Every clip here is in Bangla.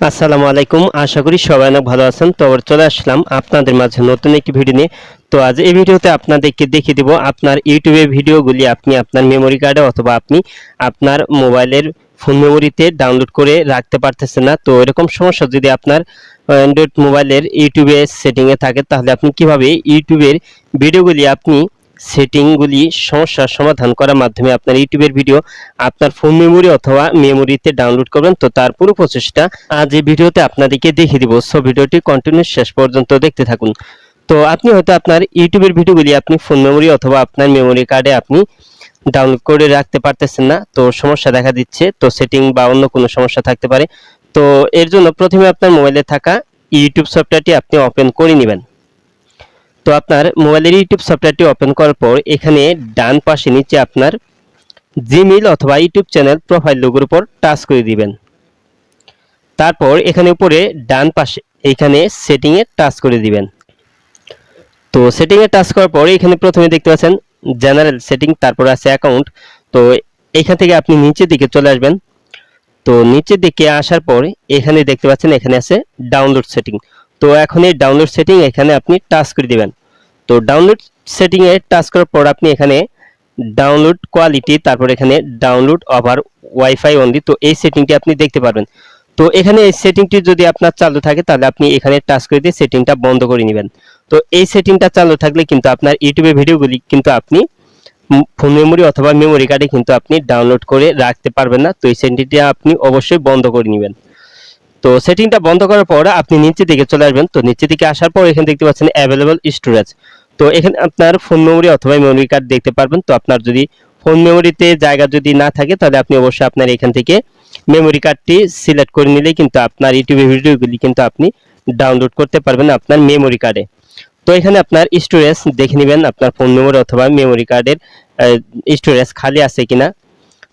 আসসালামু আলাইকুম। আশা করি সবাই অনেক ভালো আছেন। তো আবার চলে আসলাম আপনাদের মাঝে নতুন একটি ভিডিও নিয়ে। তো আজ এই ভিডিওতে আপনাদেরকে দেখিয়ে দিব আপনার ইউটিউবে ভিডিওগুলি আপনি আপনার মেমোরি কার্ডে অথবা আপনি আপনার মোবাইলের ফোন মেমোরিতে ডাউনলোড করে রাখতে পারতেছেন না। তো এরকম সমস্যা যদি আপনার অ্যান্ড্রয়েড মোবাইলের ইউটিউবে সেটিংয়ে থাকে, তাহলে আপনি কীভাবে ইউটিউবের ভিডিওগুলি আপনি সেটিংগুলি সমস্যার সমাধান করার মাধ্যমে আপনার ইউটিউবের ভিডিও, আপনার ফোন মেমোরি অথবা মেমোরিতে ডাউনলোড করবেন। তো তার পুরো প্রচেষ্টা আজ এই ভিডিওতে আপনাদেরকে দেখিয়ে দিব। সো ভিডিওটি কন্টিনিউ শেষ পর্যন্ত দেখতে থাকুন। তো আপনি হয়তো আপনার ইউটিউবের ভিডিওগুলি আপনি ফোন মেমোরি অথবা আপনার মেমোরি কার্ডে আপনি ডাউনলোড করে রাখতে পারতেছেন না। তো সমস্যা দেখা দিচ্ছে। তো সেটিং বা অন্য কোনো সমস্যা থাকতে পারে। তো এর জন্য প্রথমে আপনার মোবাইলে থাকা ইউটিউব সফটওয়্যারটি আপনি ওপেন করে নেবেন। তো আপনার মোবাইলের ইউটিউব সফটওয়্যারটি ওপেন করার পর এখানে ডান পাশে নিচে আপনার জিমেইল অথবা ইউটিউব চ্যানেল প্রোফাইল লোগোর উপর টাচ করে দিবেন। তারপর এখানে উপরে ডান পাশে এখানে সেটিংয়ে টাচ করে দিবেন। তো সেটিংয়ে টাচ করার পর এখানে প্রথমে দেখতে পাচ্ছেন জেনারেল সেটিং তারপর আছে অ্যাকাউন্ট তো এখান থেকে আপনি নিচের দিকে চলে আসবেন। তো নিচের দিকে আসার পর এখানে দেখতে পাচ্ছেন এখানে আছে ডাউনলোড সেটিং তো এখন এই ডাউনলোড সেটিং এখানে আপনি টাচ করে দিবেন। তো ডাউনলোড সেটিংয়ে টাচ করার পর আপনি এখানে ডাউনলোড কোয়ালিটি তারপর এখানে ডাউনলোড ওভার ওয়াইফাই অনলি তো এই সেটিংটি আপনি দেখতে পারবেন। তো এখানে এই সেটিংটি যদি আপনার চালু থাকে, তাহলে আপনি এখানে টাচ করে দিয়ে সেটিংটা বন্ধ করে নেবেন। তো এই সেটিংটা চালু থাকলে কিন্তু আপনার ইউটিউবে ভিডিওগুলি কিন্তু আপনি ফোন মেমোরি অথবা মেমোরি কার্ডে কিন্তু আপনি ডাউনলোড করে রাখতে পারবেন না। তো এই সেটিংটি আপনি অবশ্যই বন্ধ করে নেবেন। তো সেটিংটা বন্ধ করার পর আপনি নিচের দিকে চলে আসবেন। তো নিচের দিকে আসার পর এখানে দেখতে পাচ্ছেন অ্যাভেলেবল স্টোরেজ তো এখানে আপনার ফোন মেমোরি অথবা মেমোরি কার্ড দেখতে পারবেন। তো আপনার যদি ফোন মেমোরিতে জায়গা যদি না থাকে, তাহলে আপনি অবশ্যই আপনার এখান থেকে মেমোরি কার্ডটি সিলেক্ট করে নিলে কিন্তু আপনার ইউটিউবে ভিডিওগুলি কিন্তু আপনি ডাউনলোড করতে পারবেন আপনার মেমোরি কার্ডে তো এখানে আপনার স্টোরেজ দেখে নেবেন, আপনার ফোন মেমোরি অথবা মেমোরি কার্ডের স্টোরেজ খালি আছে কিনা।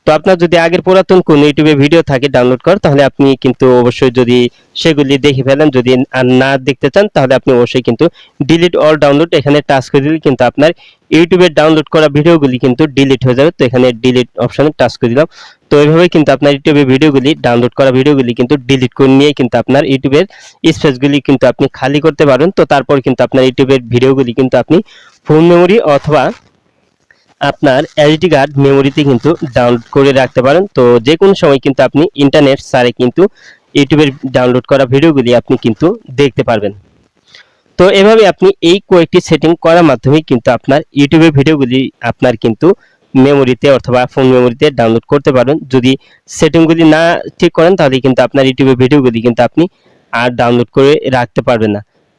তো আপনার যদি আগের পুরাতন কোন ইউটিউবে ভিডিও থাকে ডাউনলোড কর, তাহলে আপনি কিন্তু অবশ্যই যদি সেগুলি দেখে ফেলেন, যদি আর না দেখতে চান, তাহলে আপনি অবশ্যই কিন্তু ডিলিট অল ডাউনলোড এখানে টাচ করে দিলে কিন্তু আপনার ইউটিউবে ডাউনলোড করা ভিডিওগুলি কিন্তু ডিলিট হয়ে যাবে। তো এখানে ডিলিট অপশানে টাচ করে দিলাম। তো এইভাবে কিন্তু আপনার ইউটিউবে ভিডিওগুলি ডাউনলোড করা ভিডিওগুলি কিন্তু ডিলিট করে নিয়ে কিন্তু আপনার ইউটিউবের স্পেসগুলি কিন্তু আপনি খালি করতে পারেন। তো তারপর কিন্তু আপনার ইউটিউবের ভিডিওগুলি কিন্তু আপনি ফোন মেমোরি অথবা আপনার এসডি কার্ড মেমোরিতে কিন্তু ডাউনলোড করে রাখতে পারেন। তো যে কোনো সময় কিন্তু আপনি ইন্টারনেট সারে কিন্তু ইউটিউবের ডাউনলোড করা ভিডিওগুলি আপনি কিন্তু দেখতে পারবেন। তো এভাবে আপনি এই কয়েকটি সেটিং করার মাধ্যমে কিন্তু আপনার ইউটিউবের ভিডিওগুলি আপনার কিন্তু মেমোরিতে অথবা ফোন মেমোরিতে ডাউনলোড করতে পারবেন। যদি সেটিংগুলি না ঠিক করেন, তাহলে কিন্তু আপনার ইউটিউবের ভিডিওগুলি কিন্তু আপনি আর ডাউনলোড করে রাখতে পারবেন না।